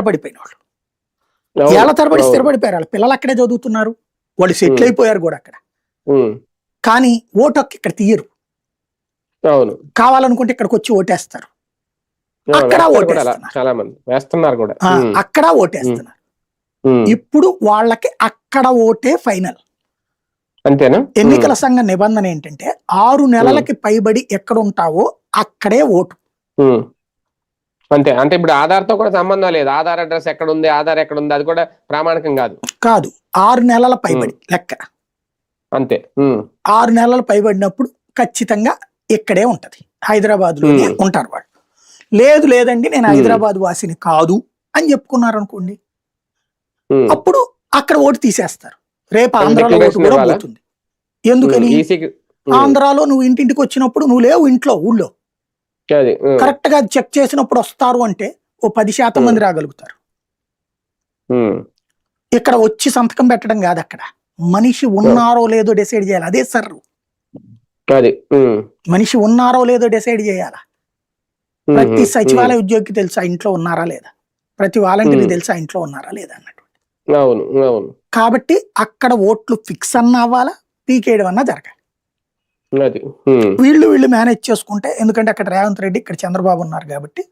స్థిరపడిపోయిన వాళ్ళు ఏళ్ళ తరబడి. స్థిరపడిపోయారు వాళ్ళ. పిల్లలు అక్కడే చదువుతున్నారు. వాళ్ళు సెటిల్. అయిపోయారు కూడా అక్కడ. కానీ ఓటు ఇక్కడ తీయరు. కావాలనుకుంటే ఇక్కడికి వచ్చి ఓటేస్తారు. అక్కడ ఓటేస్తున్నారు. చాలా మంది. వేస్తున్నారు కూడా. అక్కడ ఓటేస్తున్నారు. ఇప్పుడు వాళ్ళకి అక్కడ ఓటే ఫైనల్. అంతేనా? ఎన్నికల సంఘ నిబంధన ఏంటంటే ఆరు నెలలకి పైబడి ఎక్కడ ఉంటావో అక్కడే ఓటు. అంతే. అంటే ఇప్పుడు ఆధార్తో కూడా సంబంధం లేదు. ఆధార్ అడ్రస్ ఎక్కడ ఉంది ఆధార్ ఎక్కడ ఉంది అది కూడా ప్రామాణికం కాదు. కాదు. ఆరు నెలల పైబడి లెక్క. అంతే. ఆరు నెలలు పైబడినప్పుడు ఖచ్చితంగా ఇక్కడే ఉంటది. హైదరాబాద్లోనే. ఉంటారు వాళ్ళు. లేదు లేదండి నేను. హైదరాబాద్ వాసిని కాదు అని చెప్పుకున్నారు అనుకోండి. అప్పుడు అక్కడ ఓటు తీసేస్తారు. రేపు ఆంధ్రాలో ఓటు కూడా? పోతుంది. ఎందుకని? ఆంధ్రాలో నువ్వు ఇంటింటికి వచ్చినప్పుడు నువ్వు లేవు ఇంట్లో ఊళ్ళో. కరెక్ట్గా చెక్ చేసినప్పుడు వస్తారు అంటే ఓ పది శాతం మంది రాగలుగుతారు. ఇక్కడ వచ్చి సంతకం పెట్టడం కాదు అక్కడ. మనిషి ఉన్నారో లేదో డిసైడ్ చేయాలి. అదే సర్రు ఉమ్, మనిషి ఉన్నారో లేదో డిసైడ్ చేయాలి? ప్రతి సచివాలయ ఉద్యోగికి తెలుసా ఇంట్లో ఉన్నారా లేదా? ప్రతి వాలంటీర్కి Hmm. తెలుసా ఇంట్లో ఉన్నారా లేదా అన్నట్టు? కాబట్టి అక్కడ ఓట్లు ఫిక్స్ అన్న అవ్వాలా? పీకేయడం అన్నా జరగాలి. వీళ్ళు వీళ్ళు మేనేజ్ చేసుకుంటే ఎందుకంటే అక్కడ రేవంత్ రెడ్డి ఇక్కడ చంద్రబాబు ఉన్నారు కాబట్టి